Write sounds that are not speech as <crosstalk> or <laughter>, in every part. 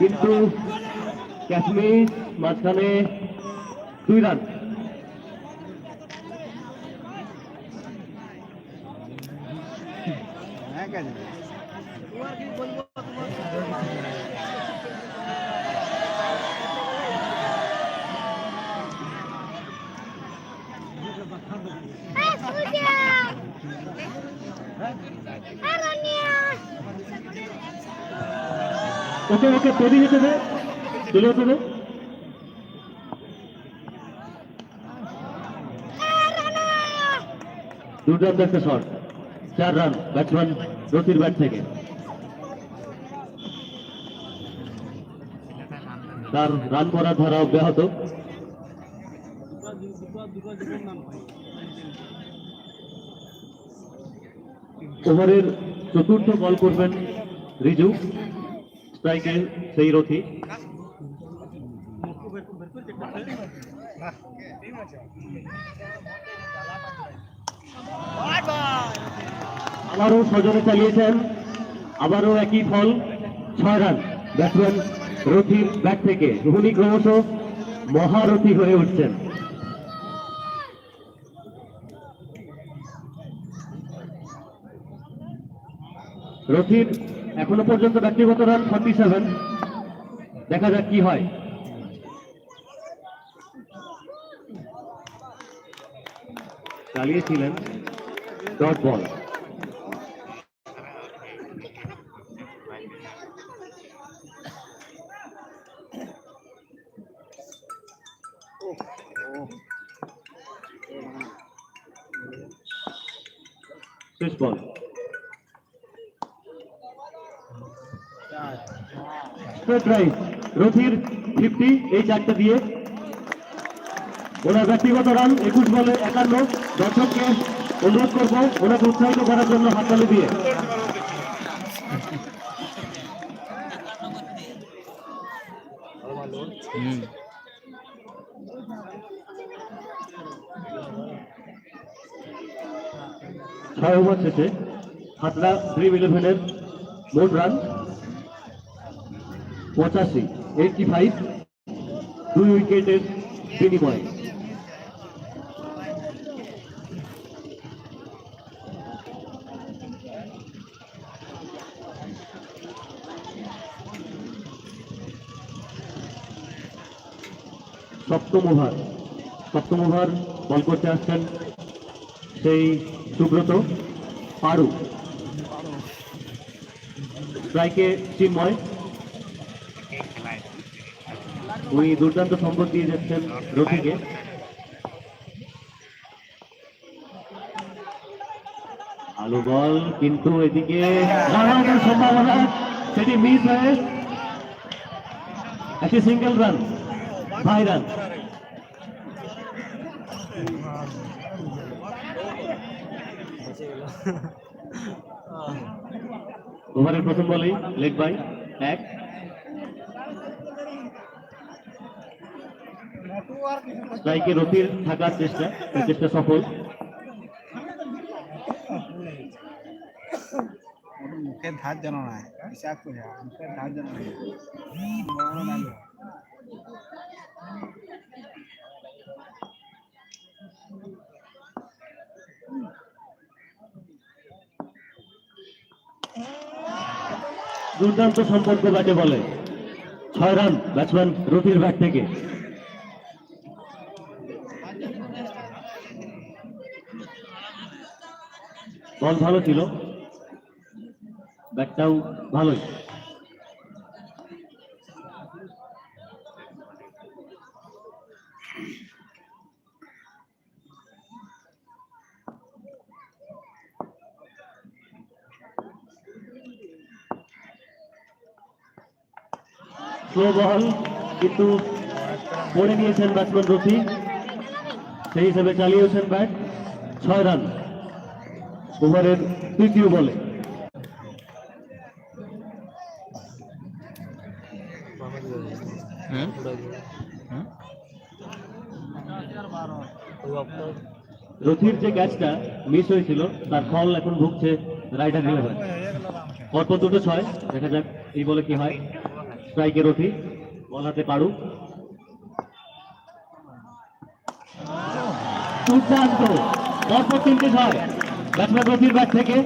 কিন্তু ক্যাশমিস মাঝখানে দুই রান। Eh, ওকে ওকে তৈরি যেতে দে। চলে যেতে দে। দুর্দান্ত একটা শট চার রান ব্যাটসম্যান রতির ব্যাট থেকে। তার রান করার ধারা অব্যাহত ওভারের চতুর্থ বল করবেন রিজু। সেই রথি আবারও সজনে চালিয়েছেন। আবারও একই ফল, ছয় রান। ব্যাটসম্যান রথির ব্যাট থেকে। ধোনি ক্রমশ মহারথী হয়ে উঠছেন। রথির এখনও পর্যন্ত ব্যক্তিগত রান ফর্টি সেভেন। দেখা যাক কি হয়। চালিয়েছিলেন ডট বল। শেষ বল। স্ট্রেট রাইট রথির ফিফটি এই চারটা দিয়ে। ওনার ব্যক্তিগত রান, একুশ বলে একান্ন। দর্শককে অনুরোধ করব, ওনাকে উৎসাহিত করার জন্য হাততালি দিয়ে। ছয় ওভার শেষে হাতরা ড্রিম ইলেভেনের মোট রান। পঁচাশি এইটটি ফাইভ দুই উইকেটের বিনিময়ে। সপ্তম ওভার সপ্তম ওভার বল করতে আসছেন সেই সুব্রত পারু স্ট্রাইকে চিন্ময় উনি দুর্দান্ত সম্পদ দিয়ে যাচ্ছেন রফিকে। আলু বল কিন্তু এদিকে সম্ভাবনা সেটি মিস হয়ে একটি সিঙ্গেল রান ভাই রান ওভারের <laughs> প্রথম বলেই লেগ বাই এক স্ট্রাইকে রতির থাকার চেষ্টা চেষ্টা সফল। ধার যেন হিসাব করে ধার যেন দুর্দান্ত সম্পর্ক ব্যাটে বলে? ছয় রান ব্যাটসম্যান রতির ব্যাট থেকে। বল ভালো ছিল। ব্যাটটাও ভালোই। স্লো বল কিন্তু পড়ে নিয়েছেন ব্যাটসম্যান রফি সেই হিসেবে চালিয়েছেন ব্যাট ছয় রান ওভারের তৃতীয় বলে। রথির যে ক্যাচটা মিস হয়েছিল তার ফল এখন ভুগছে রাইডার ইলেভেন পরপর দুটো ছয় দেখা যাক এই বলে কি হয়। স্ট্রাইকের রথি বল হাতে পারু। দুর্দান্ত। পরপর তিনটে ছয়। ব্যাটসম্যান রথির থেকে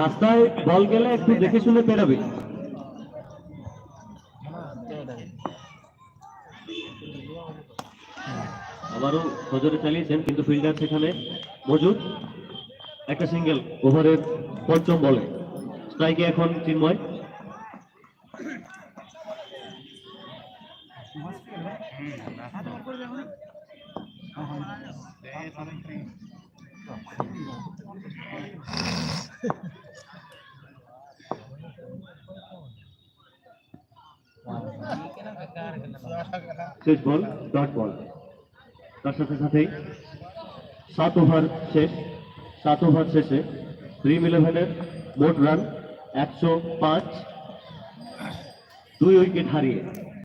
রাস্তায় বল গেলে একটু দেখে শুনে পেরাবে। আবারও নজরে চালিয়েছেন, কিন্তু ফিল্ডার সেখানে মজুদ। একটা সিঙ্গেল ওভারের পঞ্চম বলে। স্ট্রাইকে এখন চিন্ময়। শেষ বল ডট বল তার সাথে সাথেই সাত ওভার শেষ, সাত ওভার শেষে ড্রিম ইলেভেনের মোট রান একশো পাঁচ, দুই উইকেট হারিয়ে।